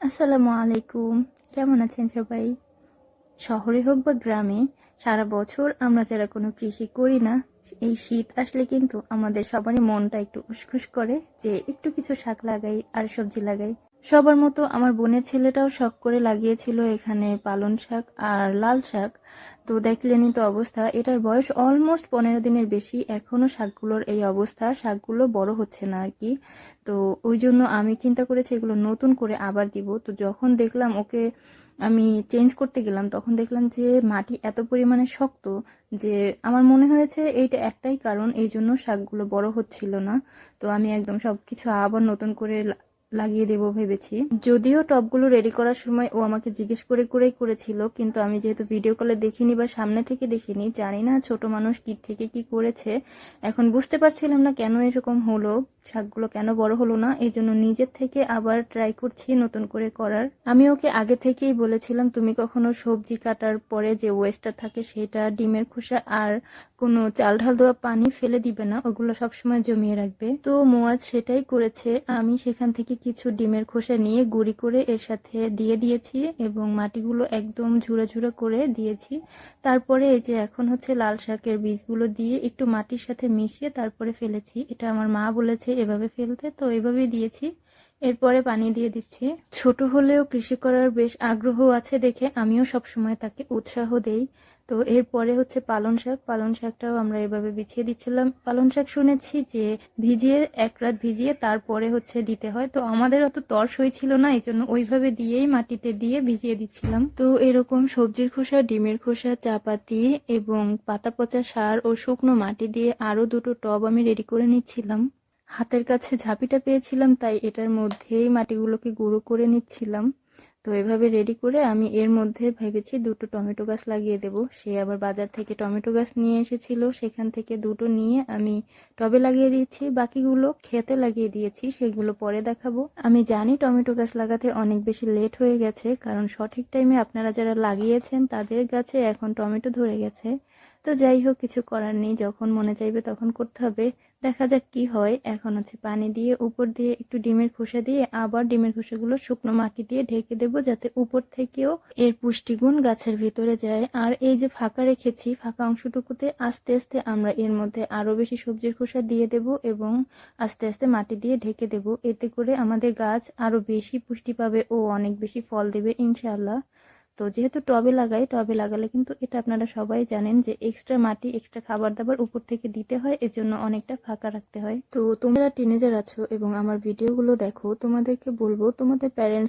আসসালামু আলাইকুম। কেমন আছেন সবাই? শহরে হোক বা গ্রামে, সারা বছর আমরা যারা কোনো কৃষি করি না, এই শীত আসলে কিন্তু আমাদের সবারই মনটা একটু উসখুস করে যে একটু কিছু শাক লাগাই আর সবজি লাগাই। সবার মতো আমার বোনের ছেলেটাও শখ করে লাগিয়েছিল এখানে পালন শাক আর লাল শাক। তো দেখলেনই তো অবস্থা, এটার বয়স অলমোস্ট পনেরো দিনের বেশি এখনও শাকগুলোর এই অবস্থা, শাকগুলো বড় হচ্ছে না আর কি। তো ওই জন্য আমি চিন্তা করেছি এগুলো নতুন করে আবার দিব। তো যখন দেখলাম ওকে আমি চেঞ্জ করতে গেলাম, তখন দেখলাম যে মাটি এত পরিমাণে শক্ত যে আমার মনে হয়েছে এইটা একটাই কারণ, এই জন্য শাকগুলো বড় হচ্ছিল না। তো আমি একদম সবকিছু আবার নতুন করে লাগিয়ে দেব ভেবেছি। যদিও টপগুলো রেডি করার সময় ও আমাকে জিজ্ঞেস করে করেই করেছিল, কিন্তু আমি যেহেতু ভিডিও কলে দেখিনি বা সামনে থেকে দেখিনি, জানি না ছোট মানুষ কি থেকে কি করেছে। এখন বুঝতে পারছিলাম না কেন এরকম হলো। শাকগুলো কেন বড় হলো না, এই জন্য নিজের থেকে আবার ট্রাই করছি নতুন করে করার। আমি ওকে আগে থেকেই বলেছিলাম, তুমি কখনো সবজি কাটার পরে যে ওয়েস্টটা থাকে সেটা ডিমের খোসা আর কোনো চাল ঢাল দেওয়া পানি ফেলে দিবে না, ওগুলো সবসময় জমিয়ে রাখবে। তো মোয়াজ সেটাই করেছে। আমি সেখান থেকে কিছু ডিমের খোসা নিয়ে গুঁড়ি করে এর সাথে দিয়ে দিয়েছি এবং মাটিগুলো একদম ঝুড়ো ঝুড়ো করে দিয়েছি। তারপরে এই যে এখন হচ্ছে লাল শাকের বীজগুলো দিয়ে একটু মাটির সাথে মিশিয়ে তারপরে ফেলেছি। এটা আমার মা বলেছে এভাবে ফেলতে, তো এভাবেই দিয়েছি। এরপরে পানি দিয়ে দিচ্ছি। ছোট হলেও কৃষি করার বেশ আগ্রহ আছে দেখে আমিও সব সময় তাকে উৎসাহ দেই। তো এরপরে হচ্ছে পালন শাক। পালন শাকটাও আমরা এভাবে বিছিয়ে দিচ্ছিলাম। পালন শাক শুনেছি যে ভিজিয়ে, এক রাত ভিজিয়ে তারপরে হচ্ছে দিতে হয়। তো আমাদের অত তর্স হয়েছিল না এই জন্য ওইভাবে দিয়েই মাটিতে দিয়ে ভিজিয়ে দিচ্ছিলাম। তো এরকম সবজির খোসা, ডিমের খোসা, চাপাতি এবং পাতা পচা সার ও শুকনো মাটি দিয়ে আরও দুটো টব আমি রেডি করে নিচ্ছিলাম। হাতের কাছে ঝাঁপিটা পেয়েছিলাম, তাই এটার মধ্যেই মাটিগুলোকে গুঁড়ো করে নিচ্ছিলাম। তো এভাবে রেডি করে আমি এর মধ্যে ভেবেছি দুটো টমেটো গাছ লাগিয়ে দেব। সে আবার বাজার থেকে টমেটো গাছ নিয়ে এসেছিল। সেখান থেকে দুটো নিয়ে আমি টবে লাগিয়ে দিয়েছি। বাকিগুলো খেতে লাগিয়ে দিয়েছি, সেগুলো পরে দেখাবো। আমি জানি টমেটো গাছ লাগাতে অনেক বেশি লেট হয়ে গেছে, কারণ সঠিক টাইমে আপনারা যারা লাগিয়েছেন, তাদের গাছে এখন টমেটো ধরে গেছে। তো যাই হোক, কিছু করার নেই। যখন মনে চাইবে তখন করতে হবে। দেখা যাক কি হয়। এখন হচ্ছে পানি দিয়ে উপর দিয়ে একটু ডিমের খোসা দিয়ে আবার ডিমের খোসাগুলো শুকনো মাটি দিয়ে ঢেকে দেব যাতে উপর থেকেও এর পুষ্টিগুণ গাছের ভিতরে যায়। আর এই যে ফাঁকা রেখেছি, ফাঁকা অংশটুকুতে আস্তে আস্তে আমরা এর মধ্যে আরও বেশি সবজির খোসা দিয়ে দেব এবং আস্তে আস্তে মাটি দিয়ে ঢেকে দেব। এতে করে আমাদের গাছ আরও বেশি পুষ্টি পাবে ও অনেক বেশি ফল দেবে, ইনশাআল্লাহ। তো যেহেতু টবে লাগাই, টবে লাগালে কিন্তু এটা আপনারা সবাই জানেন যে এক্সট্রা মাটি এক্সট্রা খাবার দাবার উপর থেকে দিতে হয় এর জন্য অনেকটা ফাঁকা রাখতে হয়। তো তোমরা টিনেজার আছো এবং আমার ভিডিওগুলো দেখো, তোমাদেরকে বলব, তোমাদের প্যারেন্টস